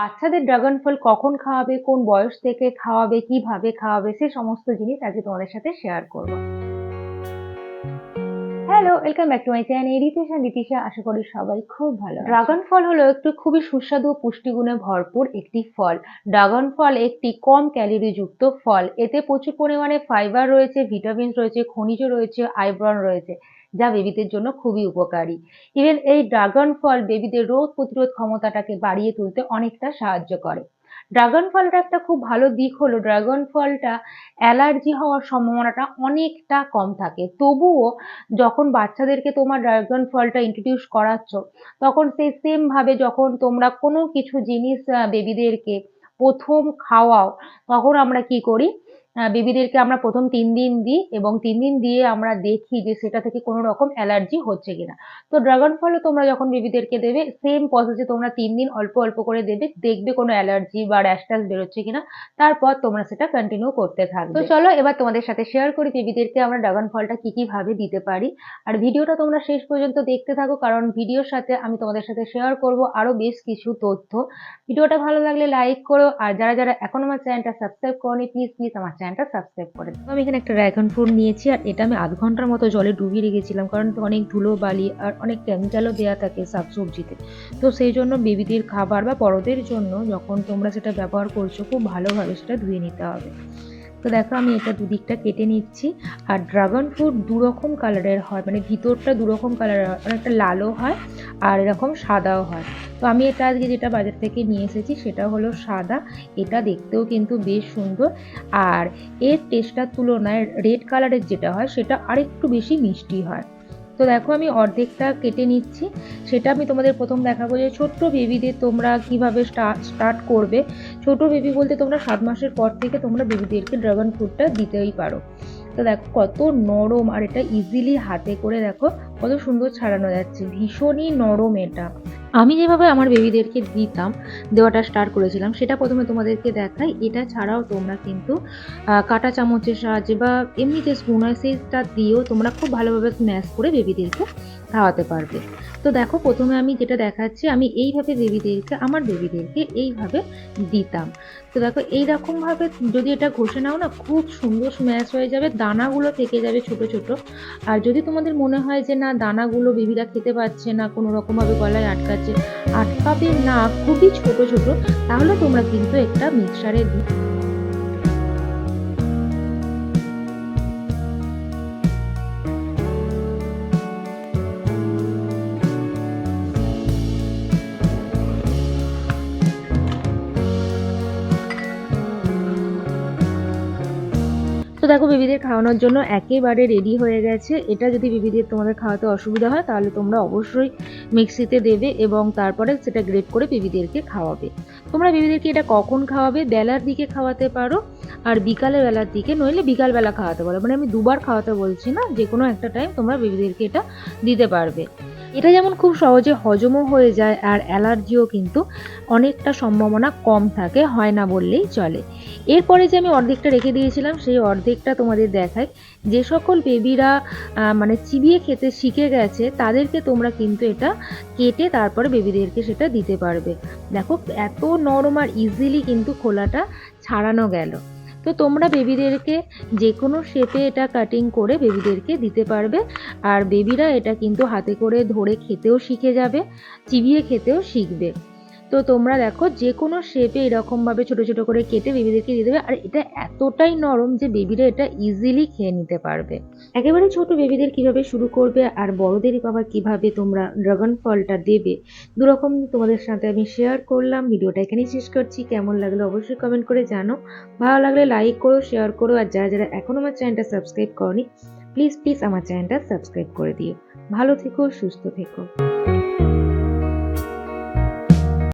বাচ্চাদের ড্রাগন ফল কখন খাওয়াবে, কোন বয়স থেকে খাওয়াবে, কীভাবে খাওয়াবে, সে সমস্ত জিনিস আজকে তোমাদের সাথে শেয়ার করব। Hello welcome back to my channel Ritisha Nitisha আশা করি সবাই খুব ভালো ড্রাগন ফল হলো একটু খুবই সুস্বাদু পুষ্টিগুণে ভরপুর একটি ফল। ড্রাগন ফল একটি কম ক্যালোরি যুক্ত ফল। এতে প্রচুর পরিমাণে ফাইবার রয়েছে ভিটামিন রয়েছে, খনিজ রয়েছে আইরন রয়েছে। যা বেবিদের জন্য খুবই উপকারী। ইভেন এই ড্রাগন ফল বেবিদের রোগ প্রতিরোধ ক্ষমতাটাকে বাড়িয়ে তুলতে অনেকটা সাহায্য করে। ড্রাগন ফলটা একটা খুব ভালো দিক হলো ড্রাগন ফলটা অ্যালার্জি হওয়ার সম্ভাবনাটা অনেকটা কম থাকে। তবুও যখন বাচ্চাদেরকে তোমার ড্রাগন ফলটা ইন্ট্রোডিউস করাচ্ছ, তখন সেই সেম ভাবে যখন তোমরা কোনো কিছু জিনিস বেবিদেরকে প্রথম খাওয়াও, তখন আমরা কি করি? বেবিদেরকে আমরা প্রথম তিন দিন দিই এবং তিন দিন দিয়ে আমরা দেখি যে সেটা থেকে কোনো রকম অ্যালার্জি হচ্ছে কিনা। তো ড্রাগন ফলও তোমরা যখন বেবিদেরকে দেবে সেম প্রসেসে তোমরা তিন দিন অল্প অল্প করে দেবে, দেখবে কোনো অ্যালার্জি বা র্যাশ বেরোচ্ছে কিনা, তারপর তোমরা সেটা কন্টিনিউ করতে থাকবে। তো চলো এবার তোমাদের সাথে শেয়ার করি বেবিদেরকে আমরা ড্রাগন ফলটা কী কীভাবে দিতে পারি। আর ভিডিওটা তোমরা শেষ পর্যন্ত দেখতে থাকো, কারণ ভিডিওর সাথে আমি তোমাদের সাথে শেয়ার করব আরও বেশ কিছু তথ্য। ভিডিওটা ভালো লাগলে লাইক করো, আর যারা যারা এখন আমার চ্যানেলটা সাবস্ক্রাইব করনি প্লিজ প্লিজ আমার চ্যানেলটা সাবস্ক্রাইব করে দিও। আমি এখানে একটা ড্রাগন ফ্রুট নিয়েছি আর এটা আমি আধ ঘণ্টার মতো জলে ডুবিয়ে রেখেছিলাম কারণ অনেক ধুলো বালি আর অনেক কেমিক্যালও দেওয়া থাকে শাকসবজিতে। তো সেই জন্য বেবিদের খাবার বা বড়দের জন্য যখন তোমরা সেটা ব্যবহার করছ, খুব ভালোভাবে সেটা ধুয়ে নিতে হবে। তো দেখো আমি এটা দুদিকটা কেটে নিচ্ছি আর ড্রাগন ফ্রুট দু রকম কালারের হয় মানে ভিতরটা দু রকম কালারের হয়, অনেকটা লালও হয় আর এরকম সাদাও হয়। তো আমি এটা আজকে যেটা বাজার থেকে নিয়ে এসেছি সেটা হলো সাদা। এটা দেখতেও কিন্তু বেশ সুন্দর। আর এর টেস্টটার তুলনায় রেড কালারের যেটা হয়, সেটা আরেকটু বেশি মিষ্টি হয়। তো দেখো আমি অর্ধেকটা কেটে নিচ্ছি। সেটা আমি তোমাদের প্রথম দেখাবো যে ছোট্ট বেবিদের তোমরা কীভাবে স্টার্ট করবে। ছোট বেবি বলতে তোমরা সাত মাসের পর থেকে তোমরা বেবিদেরকে ড্রাগন ফ্রুটটা দিতেই পারো। তো দেখো কত নরম আর এটা ইজিলি হাতে করে দেখো, কত সুন্দর ছাড়ানো যাচ্ছে। ভীষণই নরম এটা। আমি যেভাবে আমার বেবিদেরকে দিতাম, দেওয়াটা স্টার্ট করেছিলাম, সেটা প্রথমে তোমাদেরকে দেখাই। এটা ছাড়াও তোমরা কিন্তু কাটা চামচের সাহায্যে বা এমনিতে আছে সেটা দিয়েও তোমরা খুব ভালোভাবে স্ম্যাশ করে বেবিদেরকে খাওয়াতে পারবে। তো দেখো, প্রথমে আমি যেটা দেখাচ্ছি, আমি এইভাবে বেবিদেরকে আমার বেবিদেরকে এইভাবে দিতাম। তো দেখো, এইরকমভাবে যদি এটা ঘষে নাও না, খুব সুন্দর স্ম্যাশ হয়ে যাবে, দানাগুলো থেকে যাবে ছোট ছোট। আর যদি তোমাদের মনে হয় যে না, দানাগুলো বেবিরা খেতে পারছে না কোনো রকমভাবে গলায় আটকাচ্ছে, আটকাবে না, খুবই ছোট ছোট, তাহলে তোমরা কিন্তু একটা মিক্সারে তো দেখো বেবিদের খাওয়ানোর জন্য একেবারে রেডি হয়ে গেছে। এটা যদি বেবিদের তোমাদের খাওয়াতে অসুবিধা হয়, তাহলে তোমরা অবশ্যই মিক্সিতে দেবে এবং তারপরে সেটা গ্রেট করে বেবিদেরকে খাওয়াবে। তোমরা বেবিদেরকে এটা কখন খাওয়াবে? বেলার দিকে খাওয়াতে পারো আর বিকালে বেলার দিকে, নইলে বিকালবেলা খাওয়াতে পারো। মানে আমি দুবার খাওয়াতে বলছি না যে কোনো একটা টাইম তোমরা বেবিদেরকে এটা দিতে পারবে। এটা যেমন খুব সহজে হজমও হয়ে যায় আর অ্যালার্জিও কিন্তু অনেকটা সম্ভাবনা কম থাকে, হয় না বললেই চলে। এরপরে যে আমি অর্ধেকটা রেখে দিয়েছিলাম, সেই অর্ধেকটা তোমাদের দেখাই। যে সকল বেবিরা মানে চিবিয়ে খেতে শিখে গেছে, তাদেরকে তোমরা কিন্তু এটা কেটে তারপরে বেবিদেরকে সেটা দিতে পারবে। দেখো, এত নরম আর ইজিলি কিন্তু খোলাটা ছাড়ানো গেল। তো তোমরা বেবিদেরকে যে কোনো শেপে এটা কাটিং করে বেবিদেরকে দিতে পারবে। আর বেবিরা এটা কিন্তু হাতে করে ধরে খেতেও শিখে যাবে, চিবিয়ে খেতেও শিখবে। তো তোমরা দেখো যে কোনো শেপে এরকমভাবে ছোট ছোট করে কেটে বেবিদেরকে দিয়ে দেবে। আর এটা এতটাই নরম যে বেবিরা এটা ইজিলি খেয়ে নিতে পারবে। একেবারে ছোট বেবিদের কীভাবে শুরু করবে আর বড়দের আবার কীভাবে তোমরা ড্রাগন ফলটা দেবে, দুরকম তোমাদের সাথে আমি শেয়ার করলাম। ভিডিওটা এখানেই শেষ করছি। কেমন লাগল অবশ্যই কমেন্ট করে জানো ভালো লাগলে লাইক করো শেয়ার করো। আর যারা যারা এখন আমার চ্যানেলটা সাবস্ক্রাইব করনি প্লিজ প্লিজ আমার চ্যানেলটা সাবস্ক্রাইব করে দিও। ভালো থেকো, সুস্থ থেকো।